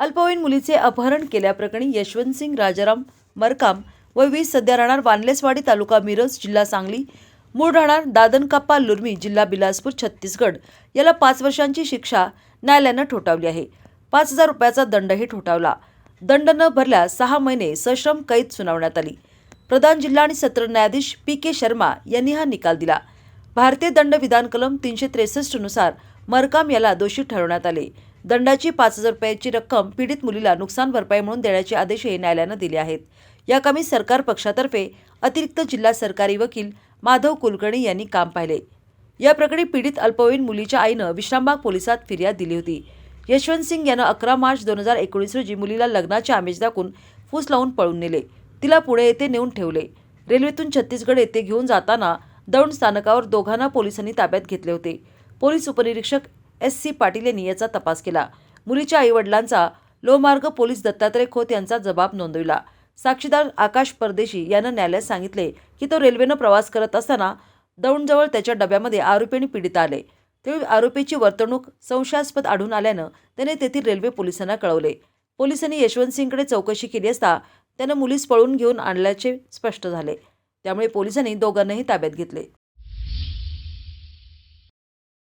अल्पवयीन मुलीचे अपहरण केल्याप्रकरणी यशवंतसिंग राजाराम मरकाम व वीस सध्या राहणार वानलेसवाडी तालुका मिरज जिल्हा सांगली. मूळ राहणार दादनकाप्पा लुर्मी जिल्हा बिलासपूर छत्तीसगड. याला पाच वर्षांची शिक्षा न्यायालयानं ठोठावली आहे. पाच हजार रुपयाचा दंडही ठोठावला. दंड न भरल्यास सहा महिने सश्रम कैद सुनावण्यात आली. प्रधान जिल्हा आणि सत्र न्यायाधीश पी के शर्मा यांनी हा निकाल दिला. भारतीय दंड विधान कलम तीनशे त्रेसष्टनुसार मरकाम याला दोषी ठरवण्यात आले. दंडाची पाच हजार रुपयाची रक्कम पीडित मुलीला नुकसान भरपाई म्हणून देण्याचे आदेशही न्यायालयानं दिले आहेत. या कामी सरकार पक्षातर्फे अतिरिक्त जिल्हा सरकारी वकील माधव कुलकर्णी यांनी काम पाहिले. या प्रकरणी पीडित अल्पवयीन मुलीच्या आईनं विश्रामबाग पोलिसात फिर्याद दिली होती. यशवंत सिंग यानं अकरा मार्च दोन हजार एकोणीस रोजी मुलीला लग्नाचे आमिष दाखवून फूस लावून पळून नेले. तिला पुणे येथे नेऊन ठेवले. रेल्वेतून छत्तीसगड येथे घेऊन जाताना दौंड स्थानकावर दोघांना पोलिसांनी ताब्यात घेतले होते. पोलीस उपनिरीक्षक एस सी पाटील यांनी याचा तपास केला. मुलीच्या आईवडिलांचा लोमार्ग पोलीस दत्तात्रय खोत यांचा जबाब नोंदविला. साक्षीदार आकाश परदेशी यानं न्यायालयात सांगितले की तो रेल्वेनं प्रवास करत असताना दौंडजवळ त्याच्या डब्यामध्ये आरोपी आणि पीडित आले. त्यावेळी आरोपीची वर्तणूक संशयास्पद आढळून आल्यानं त्याने तेथील रेल्वे पोलिसांना कळवले. पोलिसांनी यशवंत सिंगकडे चौकशी केली असता त्यानं मुलीस पळून घेऊन आणल्याचे स्पष्ट झाले. त्यामुळे पोलिसांनी दोघांनाही ताब्यात घेतले.